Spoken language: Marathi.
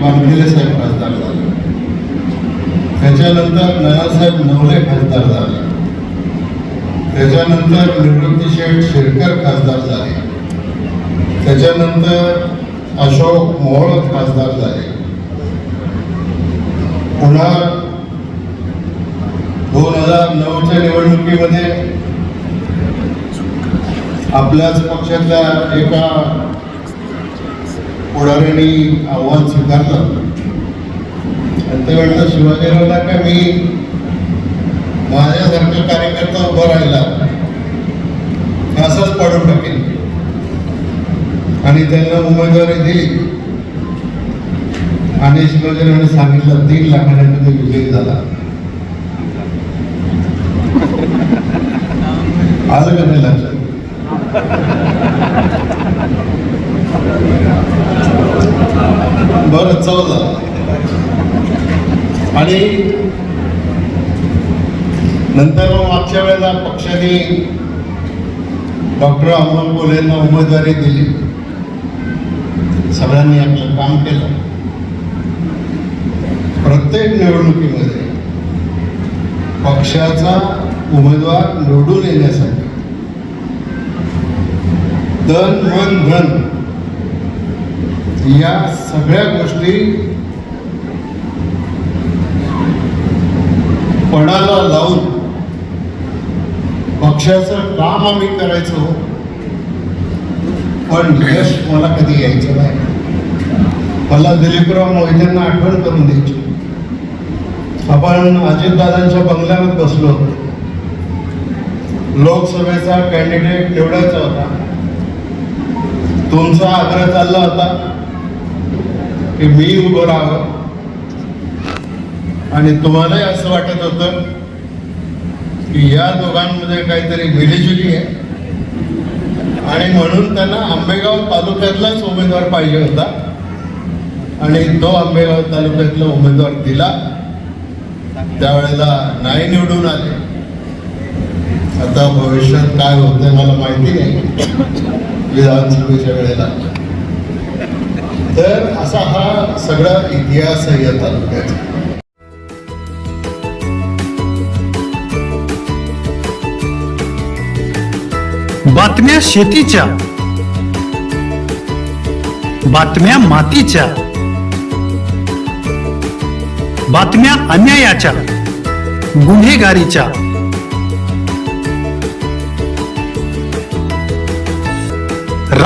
बांधलेले साहेब खासदार झाले. त्याच्यानंतर नानासाहेब नवले खासदार झाले. त्याच्यानंतर निवृत्ती शेठ शेरकर खासदार झाले. त्याच्यानंतर अशोक मोहोळ खासदार झाले. पुन्हा दोन हजार नऊच्या निवडणुकीमध्ये आपल्याच पक्षातल्या एका पुढाऱ्यांनी आव्हान स्वीकारलं. आणि ते म्हणलं शिवाजीरावला का मी माझ्यासारखा कार्यकर्ता उभा राहिला. असंच पाडून टाकेल. आणि त्यांना उमेदवारी दिली. आणि शिवाजीरावने सांगितलं तीन लाखांनी तुम्ही विजयी झाला. आलं का नाही लक्षात? बरं चौदा आणि नंतर मग मागच्या वेळेला पक्षाने डॉक्टर अमोल बोलेंना उमेदवारी दिली. सगळ्यांनी आपलं काम केलं. प्रत्येक निवडणुकीमध्ये पक्षाचा उमेदवार निवडून येण्यासाठी तन मन धन या सगळ्या गोष्टी पणाला लावून पक्षाचं काम आम्ही करायचो. पण यश मला कधी यायचं नाही. मला दिलीपराव मोहित्यांना आठवण करून द्यायची. आपण अजितदादांच्या बंगल्यावर बसलो. होतो लोकसभेचा कॅन्डिडेट निवडायचा होता. तुमचा आग्रह चालला होता. की मी उभं राहावं. आणि तुम्हालाही असं वाटत होतं की या दोघांमध्ये काहीतरी मिलीजुली आहे. आणि म्हणून त्यांना आंबेगाव तालुक्यातलाच उमेदवार पाहिजे होता. आणि तो आंबेगाव तालुक्यातला उमेदवार दिला. त्यावेळेला नाही निवडून आले. आता भविष्यात काय होतंय मला माहिती नाही. विधानसभेच्या वेळेला. तर असा हा सगळा इतिहास आहे या तालुक्याचा. बातम्या शेतीच्या बातम्या मातीच्या बातम्या अन्यायाच्या गुन्हेगारीच्या.